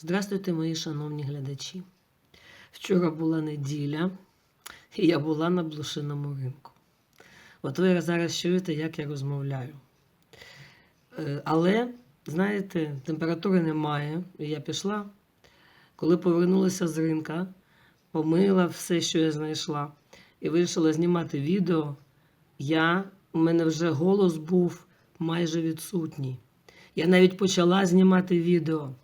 Здравствуйте, мої шановні глядачі. Вчора була неділя, і я була на блошиному ринку. От ви зараз чуєте, як я розмовляю. Е, Але, знаєте, температури немає. І я пішла. Коли повернулася з ринка, помила все, що я знайшла, і вирішила знімати відео, я, у мене вже голос був майже відсутній. Я навіть почала знімати відео,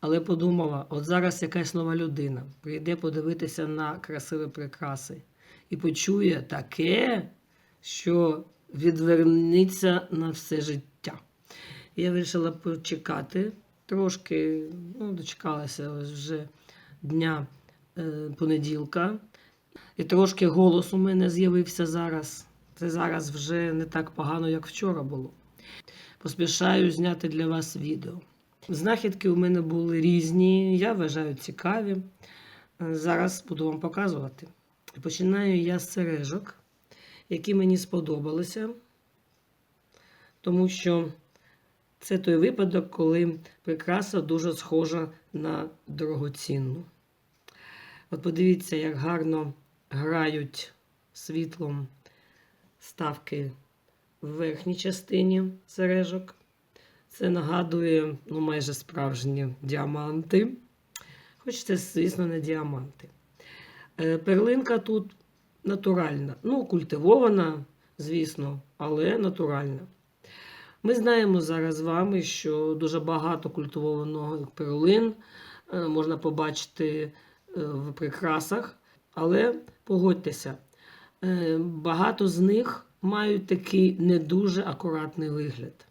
але подумала: от зараз якась нова людина прийде подивитися на красиві прикраси і почує таке, що відвернеться на все життя. Я вирішила почекати трошки, ну, дочекалася вже дня е, понеділка. І трошки голос у мене з'явився зараз. Це зараз вже не так погано, як вчора було. Поспішаю зняти для вас відео. Знахідки у мене були різні, я вважаю цікаві. Зараз буду вам показувати. Починаю я з сережок, які мені сподобалися, тому що це той випадок, коли прикраса дуже схожа на дорогоцінну. От подивіться, як гарно грають світлом ставки в верхній частині сережок. Це нагадує ну, майже справжні діаманти. Хоч це, звісно, не діаманти. Е, Перлинка тут натуральна. Ну, культивована, звісно, але натуральна. Ми знаємо зараз з вами, що дуже багато культивованого перлин е, можна побачити е, в прикрасах, але погодьтеся, багато з них мають такий не дуже акуратний вигляд.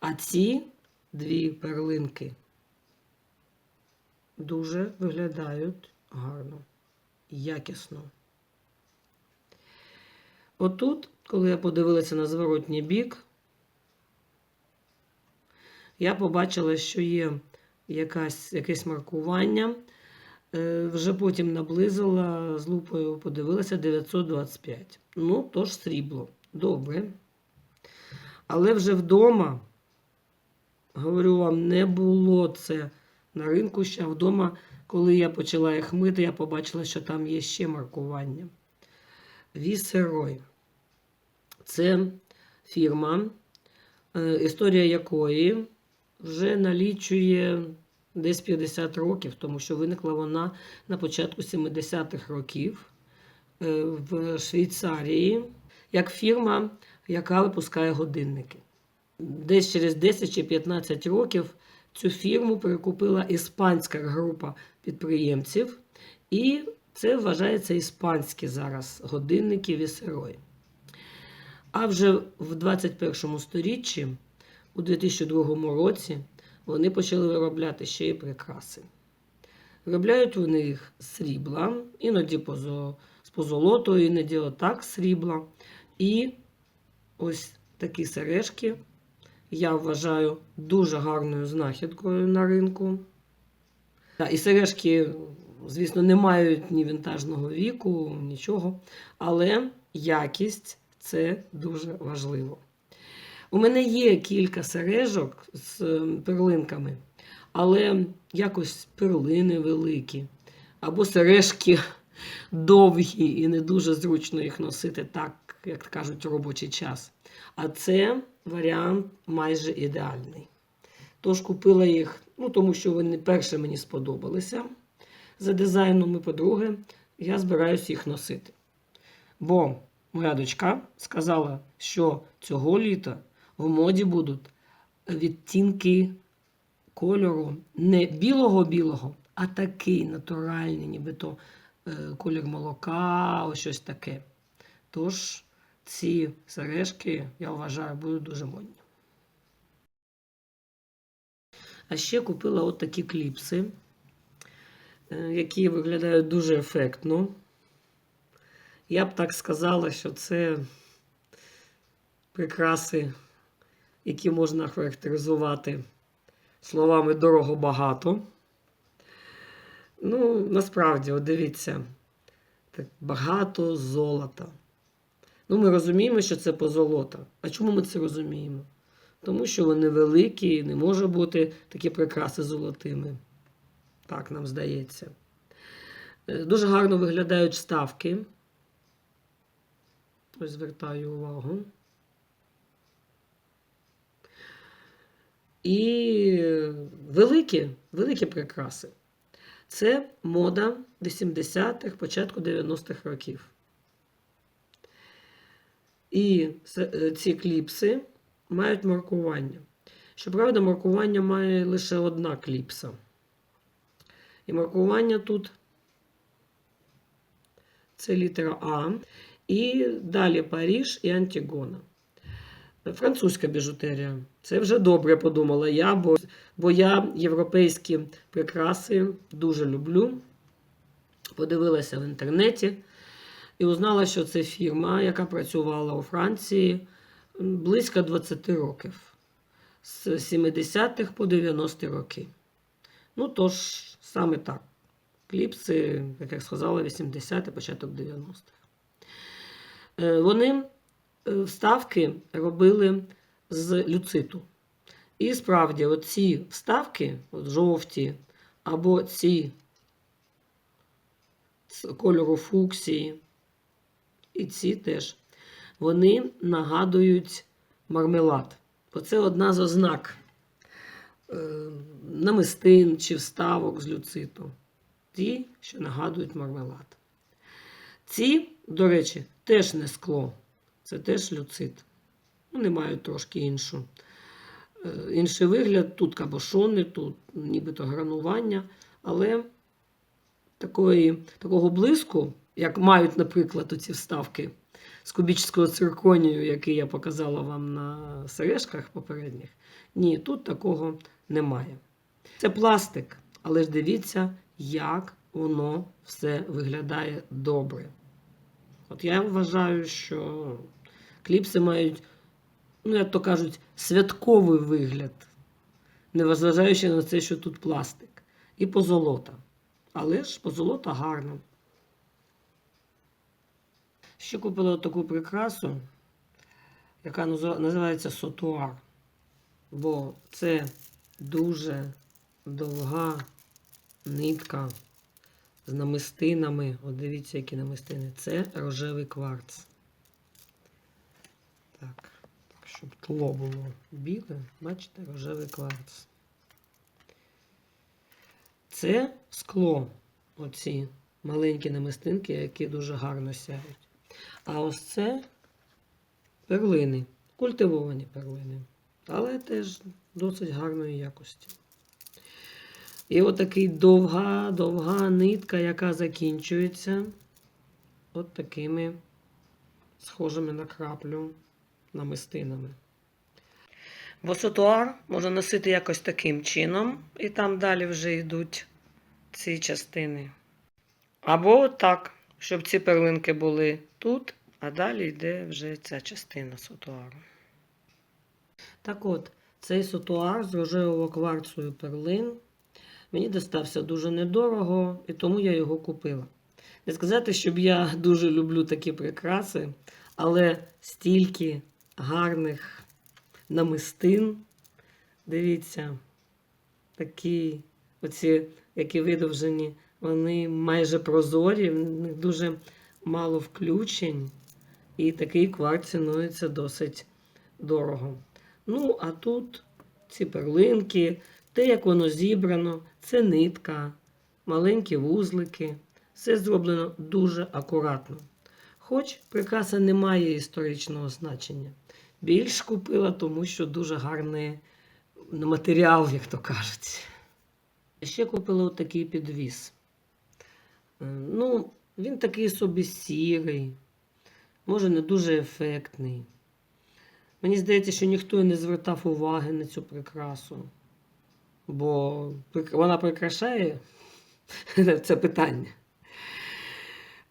А ці дві перлинки дуже виглядають гарно, якісно. Отут, коли я подивилася на зворотній бік, я побачила, що є якась, якесь маркування. Е, Вже потім наблизила з лупою, подивилася 925. Ну, тож срібло. Добре. Але вже вдома, говорю вам, не було це на ринку ще. Вдома, коли я почала їх мити, я побачила, що там є ще маркування. Вісерой. Це фірма, е, історія якої вже налічує десь 50 років, тому що виникла вона на початку 70-х років е, в Швейцарії як фірма, яка випускає годинники. Десь через 10 чи 15 років цю фірму перекупила іспанська група підприємців, і це вважається іспанські зараз годинники вісерої. А вже в 21 сторіччі, у 2002 році, вони почали виробляти ще й прикраси. Виробляють вони їх срібла, іноді позо- з позолотою, іноді отак срібла. І ось такі сережки я вважаю дуже гарною знахідкою на ринку. І сережки, звісно, не мають ні вінтажного віку, нічого, але якість це дуже важливо. У мене є кілька сережок з е, перлинками, але якось перлини великі, або сережки довгі і не дуже зручно їх носити так, як кажуть, робочий час. А це варіант майже ідеальний. Тож купила їх, ну тому що вони перше мені сподобалися за дизайном, і по-друге, я збираюся їх носити. Бо моя дочка сказала, що цього літа в моді будуть відтінки кольору не білого-білого, а такий натуральний, нібито е, колір молока, ось щось таке. Тож ці сережки, я вважаю, будуть дуже модні. А ще купила от такі кліпси, е, які виглядають дуже ефектно. Я б так сказала, що це прикраси, які можна характеризувати словами дорого багато. Ну, насправді, от дивіться, так багато золота. Ну, ми розуміємо, що це позолота. А чому ми це розуміємо? Тому що вони великі, і не може бути такі прикраси золотими. Так нам здається. Е, Дуже гарно виглядають вставки. Ось звертаю увагу. І великі, великі прикраси. Це мода 80-х, початку 90-х років. І е, ці кліпси мають маркування. Щоправда, маркування має лише одна кліпса. І маркування тут це літера А. І далі Паріж і Антігона. Французька біжутерія. Це вже добре подумала я, бо, бо я європейські прикраси дуже люблю. Подивилася в інтернеті і узнала, що це фірма, яка працювала у Франції близько 20 років з 70-х по 90-ті роки. Ну, тож, саме так. Кліпси, як я сказала, 80-ті, початок 90-х. Е, Вони е, вставки робили з люциту. І справді, оці вставки, от жовті, або ці кольору фуксії, і ці теж, вони нагадують мармелад. Бо це одна з ознак е, намистин чи вставок з люциту. Ті, що нагадують мармелад. Ці, до речі, теж не скло. Це теж люцит. Вони мають трошки іншу, е, інший вигляд. Тут кабошони, тут нібито гранування, але такої, такого блиску, як мають, наприклад, оці вставки з кубічського цирконію, який я показала вам на сережках попередніх. Ні, тут такого немає. Це пластик, але ж дивіться, як воно все виглядає добре. От я вважаю, що кліпси мають, ну, як то кажуть, святковий вигляд, незважаючи на те, що тут пластик. І позолота. Але ж позолота гарна. Ще купила таку прикрасу, яка називається сотуар. Бо це дуже довга нитка з намистинами. От дивіться, які намистини. Це рожевий кварц. Так, щоб тло було біле, бачите, рожевий кварц. Це скло, оці маленькі намистинки, які дуже гарно сяють. А ось це перлини, культивовані перлини, але теж досить гарної якості. І отакий довга, довга нитка, яка закінчується от такими схожими на краплю намистинами. Босотуар можна носити якось таким чином, і там далі вже йдуть ці частини. Або так, щоб ці перлинки були тут, а далі йде вже ця частина сотуару. Так от, цей сотуар з рожевого кварцу і перлин мені достався дуже недорого, і тому я його купила. Не сказати, щоб я дуже люблю такі прикраси, але стільки гарних намистин. Дивіться, такі, оці, які видовжені, вони майже прозорі, в них дуже мало включень, і такий кварц цінується досить дорого. Ну, а тут ці перлинки, те, як воно зібрано, це нитка, маленькі вузлики. Все зроблено дуже акуратно. Хоч прикраса не має історичного значення. Більш купила, тому що дуже гарний матеріал, як то кажуть. Ще купила отакий підвіз. Е, Ну, він такий собі сірий, може не дуже ефектний. Мені здається, що ніхто і не звертав уваги на цю прикрасу, бо вона прикрашає це питання.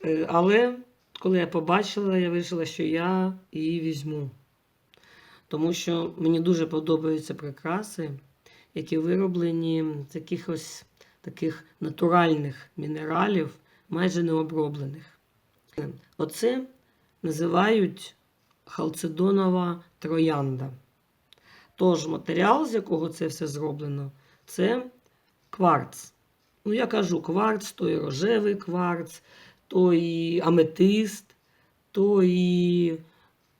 Е, Але коли я побачила, я вирішила, що я її візьму. Тому що мені дуже подобаються прикраси, які вироблені з якихось таких натуральних мінералів, майже необроблених. Оце називають халцедонова троянда. Тож матеріал, з якого це все зроблено, це кварц. Ну, я кажу, кварц, то і рожевий кварц, то і аметист, то і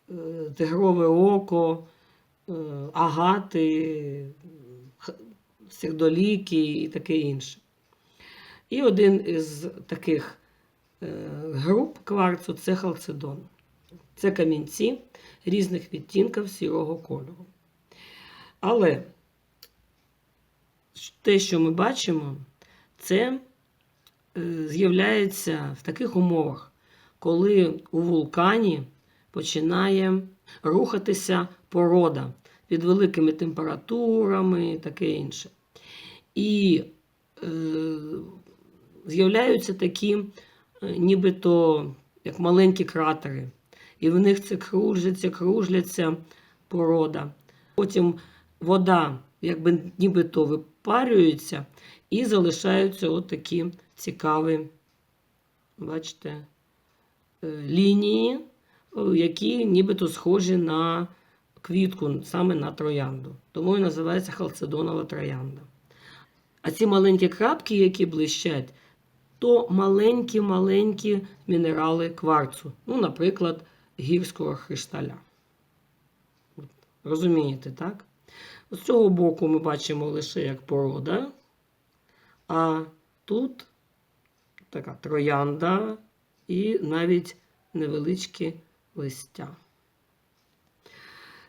е, тигрове око, е, агати, сердоліки і таке інше. І один із таких е, груп кварцу це халцедон. Це камінці різних відтінків сірого кольору. Але те, що ми бачимо, це е, з'являється в таких умовах, коли у вулкані починає рухатися порода під великими температурами і таке інше. І е, з'являються такі, е, нібито як маленькі кратери. І в них це кружляться, кружляться порода. Потім вода, якби нібито випарюється, і залишаються отакі цікаві, бачите, е, лінії, е, які нібито схожі на квітку, саме на троянду. Тому і називається халцедонова троянда. А ці маленькі крапки, які блищать, то маленькі-маленькі мінерали кварцу. Ну, наприклад, гірського кришталя. От, Розумієте, так? З цього боку ми бачимо лише як порода, а тут така троянда і навіть невеличкі листя.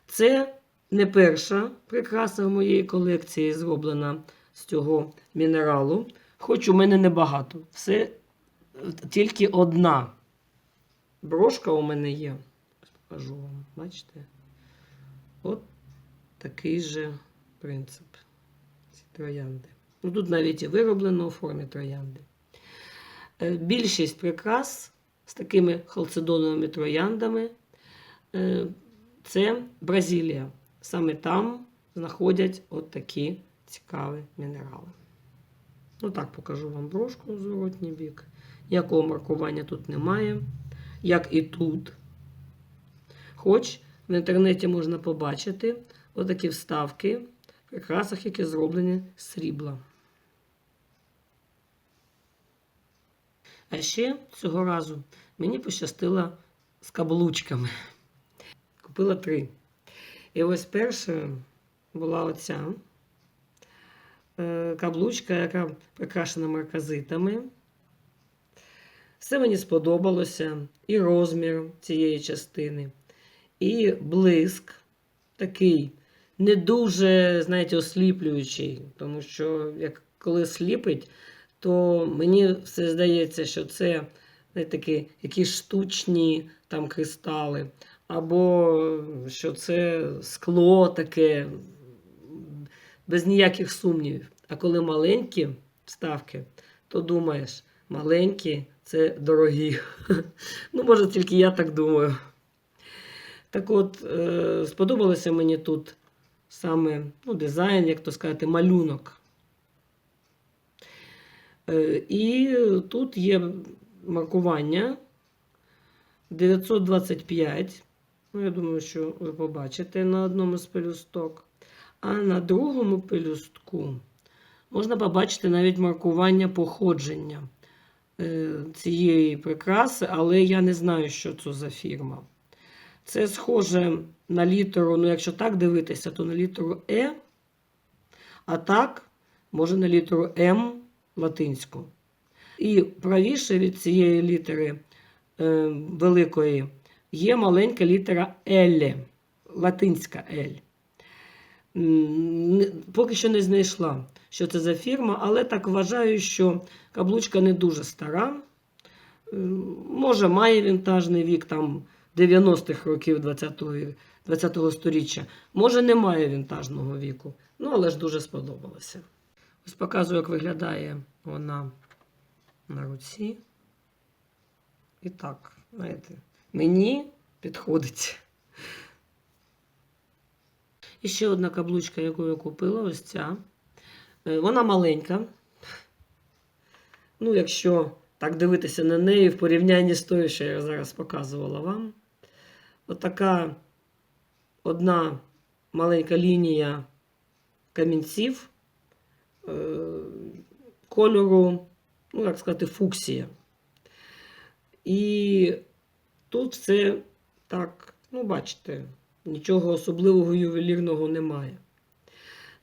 Це не перша прикраса в моєї колекції зроблена з цього мінералу. Хоч у мене небагато. Все е, тільки одна брошка у мене є. Покажу вам, бачите? От такий же принцип. Ці троянди. Ну, тут навіть і вироблено у формі троянди. Е, Більшість прикрас з такими халцедоновими трояндами е, це Бразилія. Саме там знаходять от такі цікаві мінерали. Ну так, покажу вам брошку в зворотній бік. Ніякого маркування тут немає, як і тут. Хоч в інтернеті можна побачити отакі вставки в прикрасах, які зроблені з срібла. А ще цього разу мені пощастило з каблучками. Купила три. І ось перша була оця каблучка, яка прикрашена марказитами. Все мені сподобалося. І розмір цієї частини, і блиск такий не дуже, знаєте, осліплюючий, тому що як коли сліпить, то мені все здається, що це знаєте, такі якісь штучні там кристали, або що це скло таке, без ніяких сумнівів. А коли маленькі вставки, то думаєш, маленькі це дорогі. Ну, може, тільки я так думаю. Так от, е, сподобалося мені тут саме ну, дизайн, як то сказати, малюнок. Е, і тут є маркування 925. Ну, я думаю, що ви побачите на одному з пелюсток. А на другому пелюстку можна побачити навіть маркування походження е, цієї прикраси, але я не знаю, що це за фірма. Це схоже на літеру, ну, якщо так дивитися, то на літеру Е, а так, може на літеру М латинську. І правіше від цієї літери е, великої є маленька літера L, латинська L. Поки що не знайшла, що це за фірма, але так вважаю, що каблучка не дуже стара. Може, має вінтажний вік там 90-х років 20-го, ві- 20-го сторіччя. Може, не має вінтажного віку. Ну, але ж дуже сподобалося. Ось показую, як виглядає вона на руці. І так, знаєте, мені підходить. І ще одна каблучка, яку я купила, ось ця. Е, Вона маленька. Ну, якщо так дивитися на неї в порівнянні з тою, що я зараз показувала вам. Отака одна маленька лінія камінців. Е, кольору, ну, як сказати, фуксія. І тут все так, ну, бачите, нічого особливого ювелірного немає.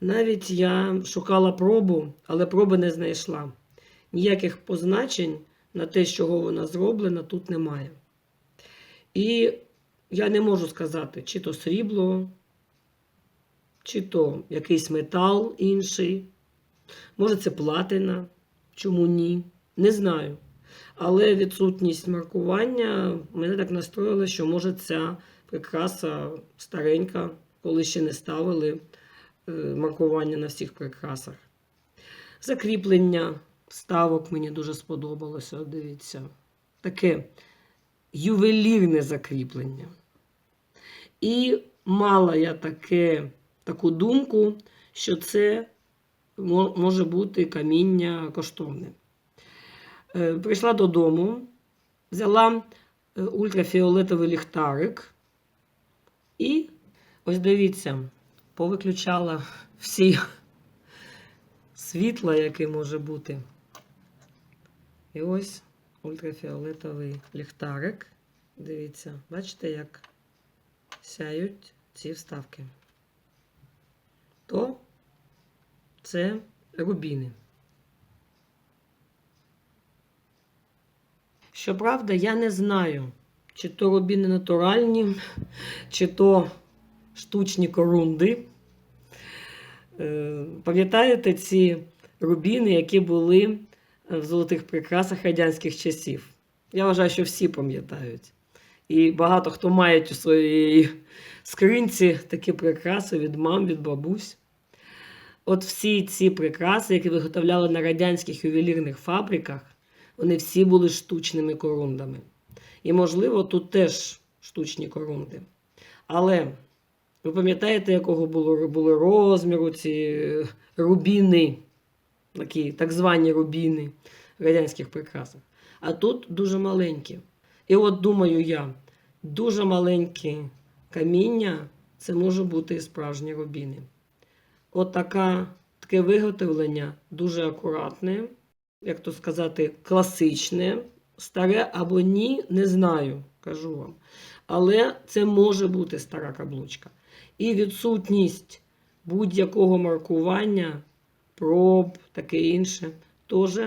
Навіть я шукала пробу, але проби не знайшла. Ніяких позначень на те, з чого вона зроблена, тут немає. І я не можу сказати, чи то срібло, чи то якийсь метал інший. Може, це платина, чому ні? Не знаю. Але відсутність маркування мене так настроїла, що може ця прикраса старенька, коли ще не ставили маркування на всіх прикрасах. Закріплення ставок мені дуже сподобалося. Дивіться, таке ювелірне закріплення. І мала я таке, таку думку, що це може бути каміння коштовне. Е, Прийшла додому, взяла е, ультрафіолетовий ліхтарик і ось дивіться, повиключала всі світла, яке може бути. І ось ультрафіолетовий ліхтарик. Дивіться, бачите, як сяють ці вставки. То це рубіни. Щоправда, я не знаю, чи то рубіни натуральні, чи то штучні корунди. Е, Пам'ятаєте ці рубіни, які були в золотих прикрасах радянських часів? Я вважаю, що всі пам'ятають. І багато хто має у своїй скринці такі прикраси від мам, від бабусь. От всі ці прикраси, які виготовляли на радянських ювелірних фабриках, вони всі були штучними корундами. І, можливо, тут теж штучні корунди. Але ви пам'ятаєте, якого було, було розміру ці рубіни, такі так звані рубіни в радянських прикрасах. А тут дуже маленькі. І от думаю я, дуже маленькі каміння це може бути і справжні рубіни. От така, таке виготовлення дуже акуратне, як то сказати, класичне, старе або ні, не знаю, кажу вам. Але це може бути стара каблучка. І відсутність будь-якого маркування, проб, таке інше, теж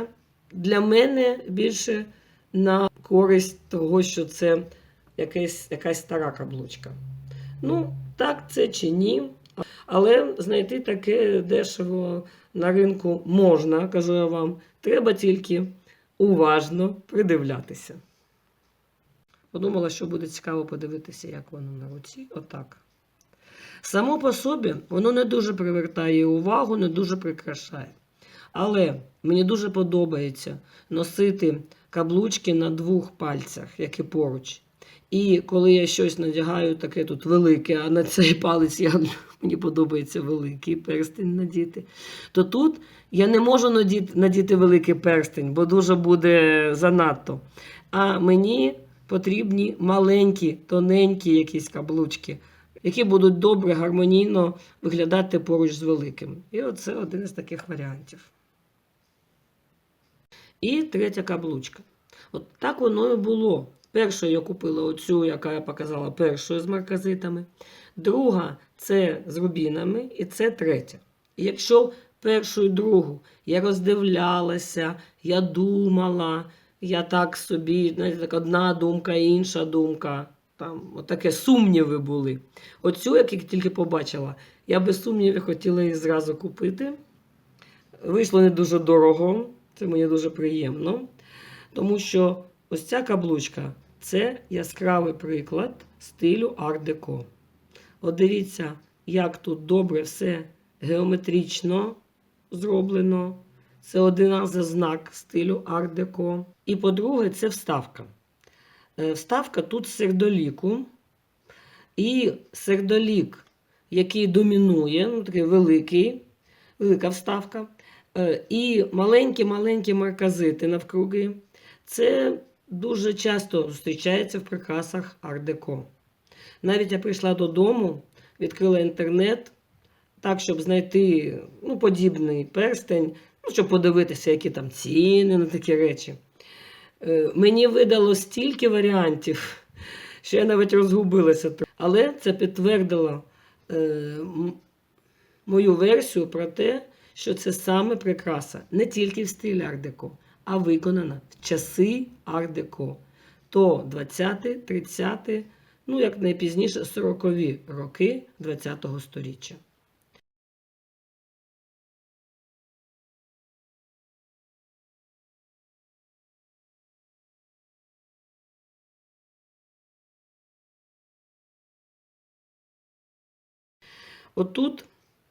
для мене більше на користь того, що це якась, якась стара каблучка. Ну, так це чи ні. Але знайти таке дешево на ринку можна, кажу я вам. Треба тільки уважно придивлятися. Подумала, що буде цікаво подивитися, як воно на руці. Отак. Само по собі воно не дуже привертає увагу, не дуже прикрашає. Але мені дуже подобається носити каблучки на двох пальцях, які поруч. І коли я щось надягаю таке тут велике, а на цей палець я, мені подобається великий перстень надіти, то тут я не можу надіти, надіти великий перстень, бо дуже буде занадто. А мені потрібні маленькі, тоненькі якісь каблучки, які будуть добре, гармонійно виглядати поруч з великим. І оце один із таких варіантів. І третя каблучка. От так воно і було. Першу я купила оцю, яка я показала першою з марказитами. Друга це з рубінами, і це третя. І якщо першу і другу я роздивлялася, я думала, я так собі, знаєте, так одна думка, інша думка. Там отаке сумніви були. Оцю, як я тільки побачила, я без сумнівів хотіла її зразу купити. Вийшло не дуже дорого, це мені дуже приємно. Тому що ось ця каблучка це яскравий приклад стилю арт-деко. От дивіться, як тут добре все геометрично зроблено. Це один знак стилю арт-деко. І по-друге, це вставка. Е, Вставка тут сердоліку. І сердолік, який домінує, ну такий великий, велика вставка. Е, І маленькі-маленькі марказити навкруги. Це дуже часто зустрічається в прикрасах ар-деко. Навіть я прийшла додому, відкрила інтернет, так, щоб знайти ну, подібний перстень, ну, щоб подивитися, які там ціни на такі речі. Е, Мені видало стільки варіантів, що я навіть розгубилася. Але це підтвердило е, мою версію про те, що це саме прикраса не тільки в стилі ар-деко, а виконана в часи ар-деко. То 20, 30, ну як найпізніше 40-ві роки ХХ століття. Отут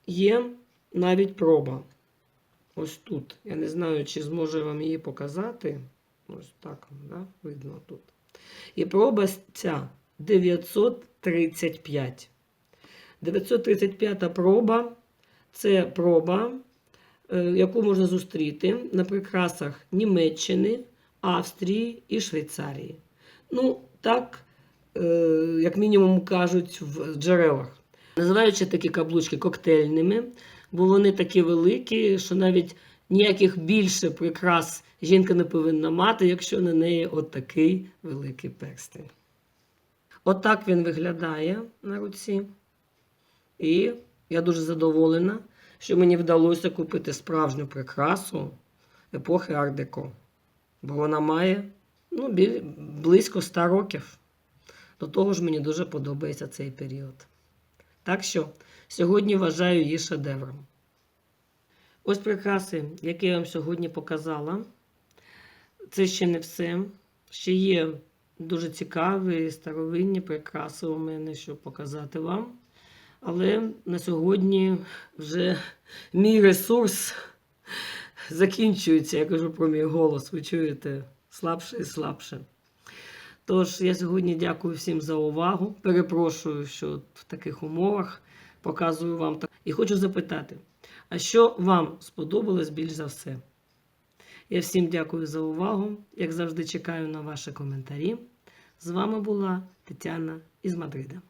є навіть проба. Ось тут. Я не знаю, чи зможу вам її показати. Ось так, да? видно тут. І проба ця 935. 935 проба це проба, е, яку можна зустріти на прикрасах Німеччини, Австрії і Швейцарії. Ну, так, е, як мінімум, кажуть в джерелах. Називаючи такі каблучки коктейльними, бо вони такі великі, що навіть ніяких більше прикрас жінка не повинна мати, якщо на неї отакий великий перстень. Отак він виглядає на руці. І я дуже задоволена, що мені вдалося купити справжню прикрасу епохи ар-деко. Бо вона має ну, близько 100 років. До того ж, мені дуже подобається цей період. Так що сьогодні вважаю її шедевром. Ось прикраси, які я вам сьогодні показала. Це ще не все. Ще є дуже цікаві старовинні прикраси у мене, щоб показати вам. Але на сьогодні вже мій ресурс закінчується. Я кажу про мій голос. Ви чуєте слабше і слабше. Тож я сьогодні дякую всім за увагу. Перепрошую, що в таких умовах показую вам. так. І хочу запитати, а що вам сподобалось більш за все? Я всім дякую за увагу. Як завжди, чекаю на ваші коментарі. З вами була Тетяна із Мадрида.